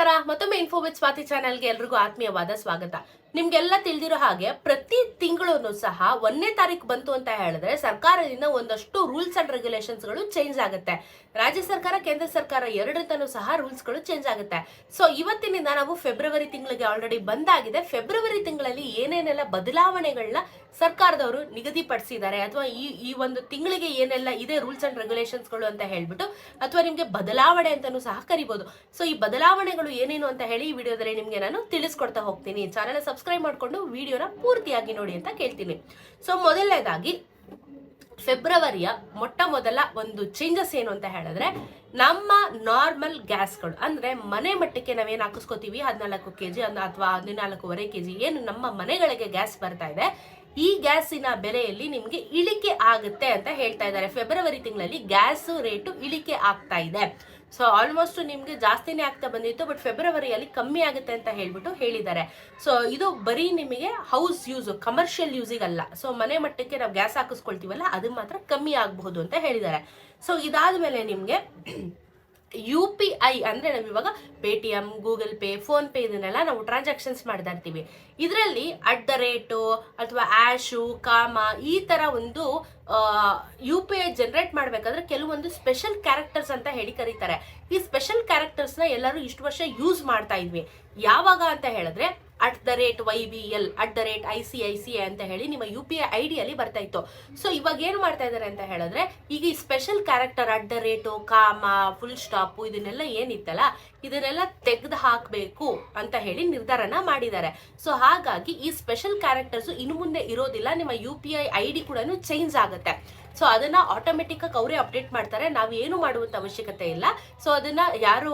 ನಮಸ್ಕಾರ. ಮತ್ತೊಮ್ಮೆ info with Swati ಚಾನೆಲ್ಗೆ ಎಲ್ರಿಗೂ ಆತ್ಮೀಯವಾದ ಸ್ವಾಗತ. ನಿಮ್ಗೆಲ್ಲ ತಿಳಿದಿರೋ ಹಾಗೆ ಪ್ರತಿ ತಿಂಗಳು ಸಹ ಒಂದನೇ ತಾರೀಕು ಬಂತು ಅಂತ ಹೇಳಿದ್ರೆ ಸರ್ಕಾರದಿಂದ ಒಂದಷ್ಟು ರೂಲ್ಸ್ ಅಂಡ್ ರೆಗ್ಯುಲೇಷನ್ಸ್ಗಳು ಚೇಂಜ್ ಆಗುತ್ತೆ. ರಾಜ್ಯ ಸರ್ಕಾರ, ಕೇಂದ್ರ ಸರ್ಕಾರ ಎರಡರಿಂದನೂ ಸಹ ರೂಲ್ಸ್ಗಳು ಚೇಂಜ್ ಆಗುತ್ತೆ. ಸೊ ಇವತ್ತಿನಿಂದ ನಾವು ಫೆಬ್ರವರಿ ತಿಂಗಳಿಗೆ ಆಲ್ರೆಡಿ ಬಂದಾಗಿದೆ. ಫೆಬ್ರವರಿ ತಿಂಗಳಲ್ಲಿ ಏನೇನೆಲ್ಲ ಬದಲಾವಣೆಗಳನ್ನ ಸರ್ಕಾರದವರು ನಿಗದಿಪಡಿಸಿದ್ದಾರೆ ಅಥವಾ ಈ ಈ ಒಂದು ತಿಂಗಳಿಗೆ ಏನೆಲ್ಲ ಇದೆ ರೂಲ್ಸ್ ಅಂಡ್ ರೆಗ್ಯುಲೇಷನ್ಸ್ಗಳು ಅಂತ ಹೇಳ್ಬಿಟ್ಟು ಅಥವಾ ನಿಮಗೆ ಬದಲಾವಣೆ ಅಂತಾನೂ ಸಹ ಕರಿಬಹುದು ಸೊ ಈ ಬದಲಾವಣೆಗಳು ಏನೇನು ಅಂತ ಹೇಳಿ ಈ ವಿಡಿಯೋದಲ್ಲಿ ನಿಮಗೆ ನಾನು ತಿಳಿಸ್ಕೊಡ್ತಾ ಹೋಗ್ತೀನಿ. ಚಾನಲ್ ಸಬ್ಸ್ಕ್ರೈಬ್ ಮಾಡ್ಕೊಂಡು ವಿಡಿಯೋನ ಪೂರ್ತಿಯಾಗಿ ನೋಡಿ ಅಂತ ಕೇಳ್ತೀನಿ. ಸೊ ಮೊದಲನೇದಾಗಿ, ಫೆಬ್ರವರಿಯ ಮೊಟ್ಟ ಮೊದಲ ಒಂದು ಚೇಂಜಸ್ ಏನು ಅಂತ ಹೇಳಿದ್ರೆ, ನಮ್ಮ ನಾರ್ಮಲ್ ಗ್ಯಾಸ್ಗಳು ಅಂದ್ರೆ ಮನೆ ಮಟ್ಟಕ್ಕೆ ನಾವೇನು ಹಾಕಿಸ್ಕೋತೀವಿ? ಹದಿನಾಲ್ಕು ಕೆ ಜಿ ಅಥವಾ ಹದಿನಾಲ್ಕೂವರೆ ಕೆ ಜಿ ಏನು ನಮ್ಮ ಮನೆಗಳಿಗೆ ಗ್ಯಾಸ್ ಬರ್ತಾ ಇದೆ. ಈ ಗ್ಯಾಸಿನ ಬೆಲೆಯಲ್ಲಿ ನಿಮಗೆ ಇಳಿಕೆ ಆಗುತ್ತೆ ಅಂತ ಹೇಳ್ತಾ ಇದ್ದಾರೆ. ಫೆಬ್ರವರಿ ತಿಂಗಳಲ್ಲಿ ಗ್ಯಾಸ್ ರೇಟು ಇಳಿಕೆ ಆಗ್ತಾ ಇದೆ. ಸೊ ಆಲ್ಮೋಸ್ಟ್ ನಿಮಗೆ ಜಾಸ್ತಿನೇ ಆಗ್ತಾ ಬಂದಿತ್ತು ಬಟ್ ಫೆಬ್ರವರಿಯಲ್ಲಿ ಕಮ್ಮಿ ಆಗುತ್ತೆ ಅಂತ ಹೇಳ್ಬಿಟ್ಟು ಹೇಳಿದ್ದಾರೆ. ಸೊ ಇದು ಬರೀ ನಿಮಗೆ ಹೌಸ್ ಯೂಸ್ ಕಮರ್ಷಿಯಲ್ ಯೂಸಿಗಲ್ಲ ಸೊ ಮನೆ ಮಟ್ಟಕ್ಕೆ ನಾವು ಗ್ಯಾಸ್ ಹಾಕಿಸ್ಕೊಳ್ತೀವಲ್ಲ, ಅದು ಮಾತ್ರ ಕಮ್ಮಿ ಆಗಬಹುದು ಅಂತ ಹೇಳಿದ್ದಾರೆ. ಸೊ ಇದಾದ್ಮೇಲೆ ನಿಮಗೆ ಯು ಪಿ ಐ ಅಂದ್ರೆ ನಾವು ಇವಾಗ ಪೇಟಿಎಂ, ಗೂಗಲ್ ಪೇ ಫೋನ್ಪೇ ಇದನ್ನೆಲ್ಲ ನಾವು ಟ್ರಾನ್ಸಾಕ್ಷನ್ಸ್ ಮಾಡ್ತಾ ಇರ್ತೀವಿ ಇದರಲ್ಲಿ ಅಟ್ ದ ರೇಟು ಅಥವಾ ಆ್ಯಶು ಕಾಮ ಈ ತರ ಒಂದು ಯು ಪಿ ಐ ಜನ್ರೇಟ್ ಮಾಡಬೇಕಾದ್ರೆ ಕೆಲವೊಂದು ಸ್ಪೆಷಲ್ ಕ್ಯಾರೆಕ್ಟರ್ಸ್ ಅಂತ ಹೇಳಿ ಕರೀತಾರೆ. ಈ ಸ್ಪೆಷಲ್ ಕ್ಯಾರೆಕ್ಟರ್ಸ್ನ ಎಲ್ಲರೂ ಇಷ್ಟು ವರ್ಷ ಯೂಸ್ ಮಾಡ್ತಾ ಇದ್ವಿ ಯಾವಾಗ ಅಂತ ಹೇಳಿದ್ರೆ at the rate Y B L at the rate I C I C I ಅಂತ ಹೇಳಿ ನಿಮ್ಮ ಯು ಪಿ ಐ ಐ ಡಿಯಲ್ಲಿ ಬರ್ತಾ ಇತ್ತು. ಸೊ ಇವಾಗ ಏನು ಮಾಡ್ತಾ ಇದ್ದಾರೆ ಅಂತ ಹೇಳಿದ್ರೆ, ಈಗ ಈ special character at the rate comma full stop ಇದನ್ನೆಲ್ಲ ಏನಿತ್ತಲ್ಲ, ಇದನ್ನೆಲ್ಲ ತೆಗೆದು ಹಾಕಬೇಕು ಅಂತ ಹೇಳಿ ನಿರ್ಧಾರನ ಮಾಡಿದ್ದಾರೆ. ಸೊ ಹಾಗಾಗಿ ಈ ಸ್ಪೆಷಲ್ ಕ್ಯಾರೆಕ್ಟರ್ಸು ಇನ್ನು ಮುಂದೆ ಇರೋದಿಲ್ಲ, ನಿಮ್ಮ U P I I D ಕೂಡ ಚೇಂಜ್ ಆಗುತ್ತೆ. ಸೊ ಅದನ್ನ ಆಟೋಮೆಟಿಕ್ ಆಗಿ ಅವರೇ ಅಪ್ಡೇಟ್ ಮಾಡ್ತಾರೆ. ನಾವು ಏನು ಮಾಡುವಂತ ಅವಶ್ಯಕತೆ ಇಲ್ಲ. ಸೊ ಅದನ್ನ ಯಾರು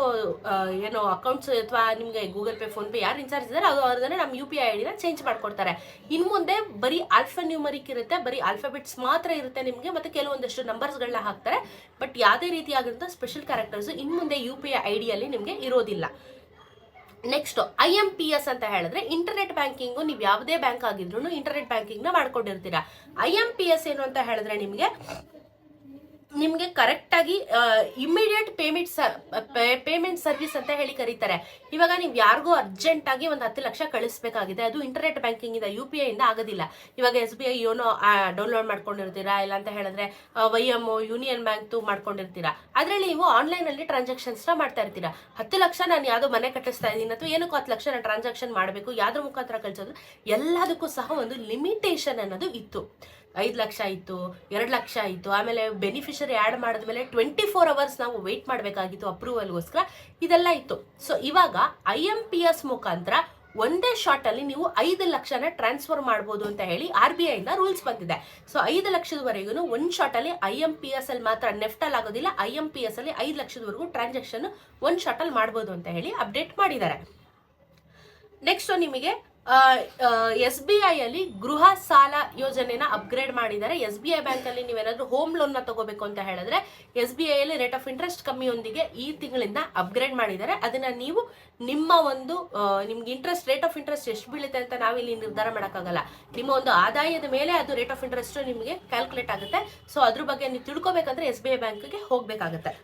ಏನು ಅಕೌಂಟ್ಸ್ ಅಥವಾ ನಿಮಗೆ ಗೂಗಲ್ ಪೇ ಫೋನ್ ಪೇ ಯಾರು ಇನ್ಚಾರ್ಜ್ ಇದ್ದಾರೆ ಅದು ಅದನ್ನ ನಮ್ಮ ಯು ಪಿ ಐ ಐಡಿನ ಚೇಂಜ್ ಮಾಡ್ಕೊಡ್ತಾರೆ. ಇನ್ ಮುಂದೆ ಬರೀ ಆಲ್ಫಾ ನ್ಯೂಮರಿಕ್ ಇರುತ್ತೆ, ಬರೀ ಆಲ್ಫಾಬೆಟ್ಸ್ ಮಾತ್ರ ಇರುತ್ತೆ ನಿಮಗೆ, ಮತ್ತೆ ಕೆಲವೊಂದಷ್ಟು ನಂಬರ್ಸ್ಗಳನ್ನ ಹಾಕ್ತಾರೆ. ಬಟ್ ಯಾವುದೇ ರೀತಿಯಾದಂಥ ಸ್ಪೆಷಲ್ ಕ್ಯಾರೆಕ್ಟರ್ಸ್ ಇನ್ ಮುಂದೆ ಯು ಪಿ ಐ ಐಡಿಯಲ್ಲಿ ನಿಮಗೆ ಇರೋದಿಲ್ಲ. Next I M P S ಅಂತ ಹೇಳಿದ್ರೆ ಇಂಟರ್ನೆಟ್ ಬ್ಯಾಂಕಿಂಗು ನೀವು ಯಾವುದೇ ಬ್ಯಾಂಕ್ ಆಗಿದ್ರು ಇಂಟರ್ನೆಟ್ ಬ್ಯಾಂಕಿಂಗ್ನ ಮಾಡ್ಕೊಂಡಿರ್ತೀರಾ. ಐ ಎಂ ಪಿ ಎಸ್ ಏನು ಅಂತ ಹೇಳಿದ್ರೆ ನಿಮಗೆ ನಿಮಗೆ ಕರೆಕ್ಟಾಗಿ ಇಮಿಡಿಯೇಟ್ ಪೇಮೆಂಟ್ ಪೇಮೆಂಟ್ ಸರ್ವಿಸ್ ಅಂತ ಹೇಳಿ ಕರೀತಾರೆ. ಇವಾಗ ನೀವು ಯಾರಿಗೂ ಅರ್ಜೆಂಟ್ ಆಗಿ ಒಂದು ಹತ್ತು ಲಕ್ಷ ಕಳಿಸ್ಬೇಕಾಗಿದೆ. ಅದು ಇಂಟರ್ನೆಟ್ ಬ್ಯಾಂಕಿಂಗ್ ಇಂದ ಯು ಪಿ ಇಂದ ಆಗೋದಿಲ್ಲ. ಇವಾಗ S B I YONO download ಮಾಡ್ಕೊಂಡಿರ್ತೀರಾ? ಇಲ್ಲ ಅಂತ ಹೇಳಿದ್ರೆ ವೈ ಎಂ ಯೂನಿಯನ್ ಬ್ಯಾಂಕ್ ಮಾಡ್ಕೊಂಡಿರ್ತೀರಾ? ಅದರಲ್ಲಿ ನೀವು ಆನ್ಲೈನ್ ಅಲ್ಲಿ ಟ್ರಾನ್ಸಾಕ್ಷನ್ಸ್ನ ಮಾಡ್ತಾ ಇರ್ತೀರಾ? ಹತ್ತು ಲಕ್ಷ ನಾನು ಯಾವುದೋ ಮನೆ ಕಟ್ಟಿಸ್ತಾ ಇದ್ದೀನಿ ಅಥವಾ ಏನಕ್ಕೂ ಹತ್ತು ಲಕ್ಷ ನಾನು ಟ್ರಾನ್ಸಾಕ್ಷನ್ ಮಾಡಬೇಕು, ಯಾವ್ದ್ರ ಮುಖಾಂತರ ಕಳಿಸೋದು, ಎಲ್ಲದಕ್ಕೂ ಸಹ ಒಂದು ಲಿಮಿಟೇಷನ್ ಅನ್ನೋದು ಇತ್ತು. ಐದು ಲಕ್ಷ ಆಯಿತು, ಎರಡು ಲಕ್ಷ ಆಯಿತು, ಆಮೇಲೆ ಬೆನಿಫಿಷರಿ ಆ್ಯಡ್ ಮಾಡಿದ್ಮೇಲೆ ಟ್ವೆಂಟಿ ಫೋರ್ ಅವರ್ಸ್ ನಾವು ವೆಯ್ಟ್ ಮಾಡಬೇಕಾಗಿತ್ತು ಅಪ್ರೂವಲ್ಗೋಸ್ಕರ ಇದೆಲ್ಲ ಇತ್ತು. ಸೊ ಇವಾಗ ಐ ಎಂ ಪಿ ಎಸ್ ಮುಖಾಂತರ ಒಂದೇ ಶಾರ್ಟ್ ಅಲ್ಲಿ ನೀವು ಐದು ಲಕ್ಷನ ಟ್ರಾನ್ಸ್ಫರ್ ಮಾಡ್ಬೋದು ಅಂತ ಹೇಳಿ ಆರ್ ಬಿ ಐನ ರೂಲ್ಸ್ ಬಂದಿದೆ. ಸೊ ಐದು ಲಕ್ಷದವರೆಗೂ ಒಂದು ಶಾರ್ಟ್ ಅಲ್ಲಿ ಐ ಎಂ ಪಿ ಎಸ್ ಅಲ್ಲಿ ಮಾತ್ರ ನೆಫ್ಟ್ ಅಲ್ಲಿ ಆಗೋದಿಲ್ಲ ಐ ಎಂ ಪಿ ಎಸ್ ಅಲ್ಲಿ ಐದು ಲಕ್ಷದವರೆಗೂ ಟ್ರಾನ್ಸಾಕ್ಷನ್ ಒಂದು ಶಾರ್ಟ್ ಅಲ್ಲಿ ಮಾಡ್ಬೋದು ಅಂತ ಹೇಳಿ ಅಪ್ಡೇಟ್ ಮಾಡಿದ್ದಾರೆ. ನೆಕ್ಸ್ಟ್ ನಿಮಗೆ ಎಸ್ ಬಿ ಅಲ್ಲಿ ಗೃಹ ಸಾಲ ಯೋಜನೆನ ಅಪ್ಗ್ರೇಡ್ ಮಾಡಿದ್ದಾರೆ. ಎಸ್ ಬಿ ಐ ಬ್ಯಾಂಕ್ ಅಲ್ಲಿ ನೀವೇನಾದ್ರೂ ಹೋಮ್ ಲೋನ್ನ ತಗೋಬೇಕು ಅಂತ ಹೇಳಿದ್ರೆ ಎಸ್ ಬಿ ಐ ಅಲ್ಲಿ ರೇಟ್ ಆಫ್ ಇಂಟ್ರೆಸ್ಟ್ ಕಮ್ಮಿಯೊಂದಿಗೆ ಈ ತಿಂಗಳಿಂದ ಅಪ್ಗ್ರೇಡ್ ಮಾಡಿದ್ದಾರೆ. ಅದನ್ನ ನೀವು ನಿಮ್ಮ ಒಂದು ನಿಮ್ಗೆ ಇಂಟ್ರೆಸ್ಟ್ ರೇಟ್ ಆಫ್ ಇಂಟ್ರೆಸ್ಟ್ ಎಷ್ಟು ಬೀಳುತ್ತೆ ಅಂತ ನಾವಿಲ್ಲಿ ನಿರ್ಧಾರ ಮಾಡೋಕ್ಕಾಗಲ್ಲ. ನಿಮ್ಮ ಒಂದು ಆದಾಯದ ಮೇಲೆ ಅದು ರೇಟ್ ಆಫ್ ಇಂಟ್ರೆಸ್ಟ್ ನಿಮಗೆ ಕ್ಯಾಲ್ಕುಲೇಟ್ ಆಗುತ್ತೆ. ಸೊ ಅದ್ರ ಬಗ್ಗೆ ನೀವು ತಿಳ್ಕೊಬೇಕಂದ್ರೆ ಎಸ್ ಬಿ ಐ ಬ್ಯಾಂಕ್ಗೆ ಹೋಗ್ಬೇಕಾಗತ್ತೆ.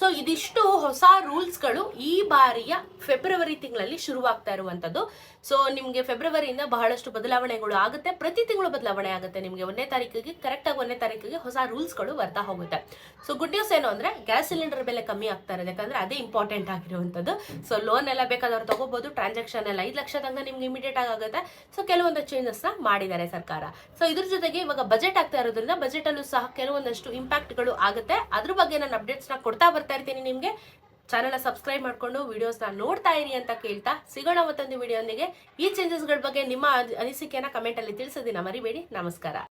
ಸೊ ಇದಿಷ್ಟು ಹೊಸ ರೂಲ್ಸ್ಗಳು ಈ ಬಾರಿಯ ಫೆಬ್ರವರಿ ತಿಂಗಳಲ್ಲಿ ಶುರುವಾಗ್ತಾ ಇರುವಂತದ್ದು. ಸೊ ನಿಮಗೆ ಫೆಬ್ರವರಿಯಿಂದ ಬಹಳಷ್ಟು ಬದಲಾವಣೆಗಳು ಆಗುತ್ತೆ. ಪ್ರತಿ ತಿಂಗಳು ಬದಲಾವಣೆ ಆಗುತ್ತೆ ನಿಮಗೆ. ಒಂದನೇ ತಾರೀಕಿಗೆ ಕರೆಕ್ಟಾಗಿ ಒಂದನೇ ತಾರೀಕಿಗೆ ಹೊಸ ರೂಲ್ಸ್ಗಳು ಬರ್ತಾ ಹೋಗುತ್ತೆ. ಸೊ ಗುಡ್ ನ್ಯೂಸ್ ಏನು ಅಂದ್ರೆ ಗ್ಯಾಸ್ ಸಿಲಿಂಡರ್ ಬೆಲೆ ಕಮ್ಮಿ ಆಗ್ತಾ ಇರೋದು. ಯಾಕಂದ್ರೆ ಅದೇ ಇಂಪಾರ್ಟೆಂಟ್ ಆಗಿರುವಂಥದ್ದು. ಸೊ ಲೋನ್ ಎಲ್ಲ ಬೇಕಾದವ್ರು ತಗೋಬಹುದು ಟ್ರಾನ್ಸಾಕ್ಷನ್ ಎಲ್ಲ ಐದು ಲಕ್ಷ ತನಕ ನಿಮ್ಗೆ ಇಮಿಡಿಯೇಟ್ ಆಗಿ ಆಗುತ್ತೆ. ಸೊ ಕೆಲವೊಂದು ಚೇಂಜಸ್ನ ಮಾಡಿದ್ದಾರೆ ಸರ್ಕಾರ. ಸೊ ಇದ್ರ ಜೊತೆಗೆ ಇವಾಗ ಬಜೆಟ್ ಆಗ್ತಾ ಇರೋದ್ರಿಂದ ಬಜೆಟ್ ಅಲ್ಲೂ ಸಹ ಕೆಲವೊಂದಷ್ಟು ಇಂಪ್ಯಾಕ್ಟ್ಗಳು ಆಗುತ್ತೆ. ಅದ್ರ ಬಗ್ಗೆ ನಾನು ಅಪ್ಡೇಟ್ಸ್ನ ಕೊಡ್ತಾ ಬರ್ತಾ ಇರ್ತೀನಿ ನಿಮ್ಗೆ. ಚಾನೆಲ್ ಸಬ್ಸ್ಕ್ರೈಬ್ ಮಾಡ್ಕೊಂಡು ವಿಡಿಯೋಸ್ನ ನೋಡ್ತಾ ಇರಿ ಅಂತ ಕೇಳ್ತಾ ಸಿಗೋಣ ಮತ್ತೊಂದು ವಿಡಿಯೋನಿಗೆ ಈ ಚೇಂಜಸ್ಗಳ ಬಗ್ಗೆ ನಿಮ್ಮ ಅನಿಸಿಕೆನ ಕಮೆಂಟ್ ಅಲ್ಲಿ ತಿಳಿಸೋದಿನ ಮರಿಬೇಡಿ. ನಮಸ್ಕಾರ.